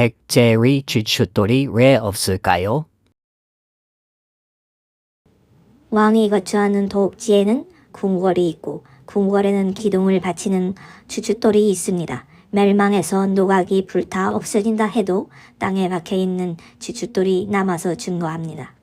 백제의 주춧돌이 왜 없을까요? 왕이 거주하는 도읍지에는 궁궐이 있고 궁궐에는 기둥을 바치는 주춧돌이 있습니다. 멸망해서 노각이 불타 없어진다 해도 땅에 박혀 있는 주춧돌이 남아서 증거합니다.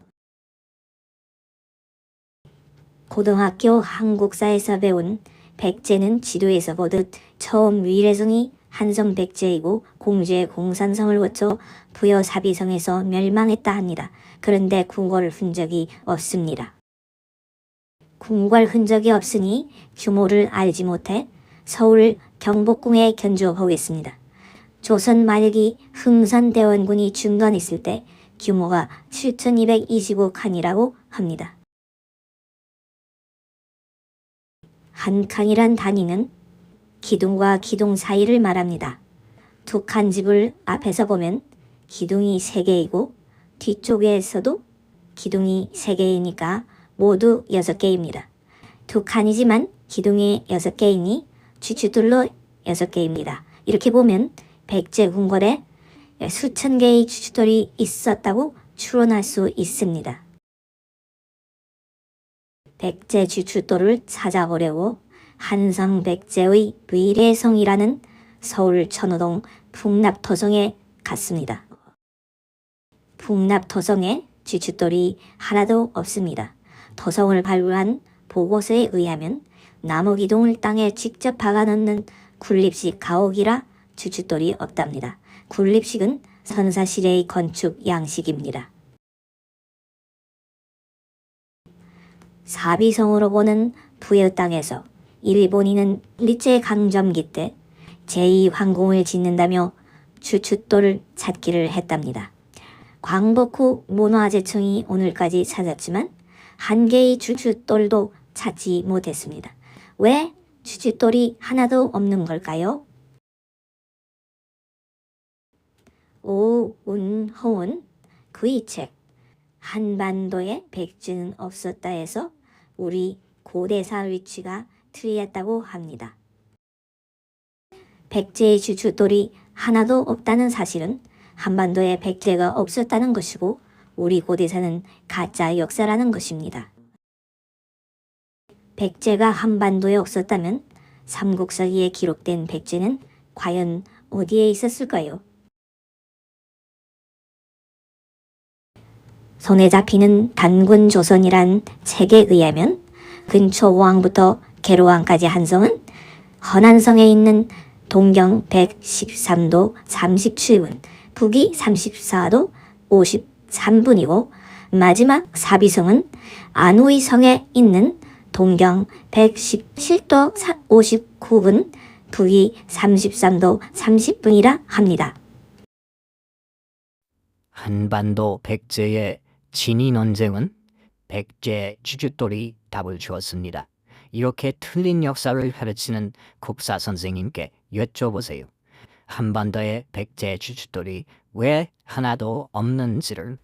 고등학교 한국사에서 배운 백제는 지도에서 보듯 처음 위례성이 한성 백제이고 공주의 공산성을 거쳐 부여 사비성에서 멸망했다 합니다. 그런데 궁궐 흔적이 없습니다. 궁궐 흔적이 없으니 규모를 알지 못해 서울 경복궁에 견주어 보겠습니다. 조선 말기 흥선대원군이 중건했을 때 규모가 7225칸이라고 합니다. 한 칸이란 단위는 기둥과 기둥 사이를 말합니다. 두칸 집을 앞에서 보면 기둥이 세개이고 뒤쪽에서도 기둥이 세개이니까 모두 여섯 개입니다 두 칸이지만 기둥이 여섯 개이니 주춧돌로 여섯 개입니다 이렇게 보면 백제 궁궐에 수천 개의 주춧돌이 있었다고 추론할 수 있습니다. 백제 주춧돌을 찾아보려고 한성 백제의 위례성이라는 서울 천호동 풍납토성에 갔습니다. 풍납토성에 주춧돌이 하나도 없습니다. 토성을 발굴한 보고서에 의하면 나무 기둥을 땅에 직접 박아 넣는 굴립식 가옥이라 주춧돌이 없답니다. 굴립식은 선사시대의 건축 양식입니다. 사비성으로 보는 부여 땅에서 일본인은 일제 강점기 때 제2황궁을 짓는다며 주춧돌을 찾기를 했답니다. 광복 후 문화재청이 오늘까지 찾았지만 한 개의 주춧돌도 찾지 못했습니다. 왜 주춧돌이 하나도 없는 걸까요? 오운호은 그의 책 한반도에 백제는 없었다 해서 우리 고대사 위치가 틀렸다고 합니다. 백제의 주춧돌이 하나도 없다는 사실은 한반도에 백제가 없었다는 것이고 우리 고대사는 가짜 역사라는 것입니다. 백제가 한반도에 없었다면 삼국사기에 기록된 백제는 과연 어디에 있었을까요? 손에 잡히는 단군 조선이란 책에 의하면 근초 왕부터 계로왕까지 한성은 허난성에 있는 동경 113도 37분, 북위 34도 53분이고 마지막 사비성은 안우의 성에 있는 동경 117도 59분, 북위 33도 30분이라 합니다. 한반도 백제의 진위 논쟁은 백제 주춧돌이 답을 주었습니다. 이렇게 틀린 역사를 가르치는 국사 선생님께 여쭤보세요. 한반도의 백제 주춧돌이 왜 하나도 없는지를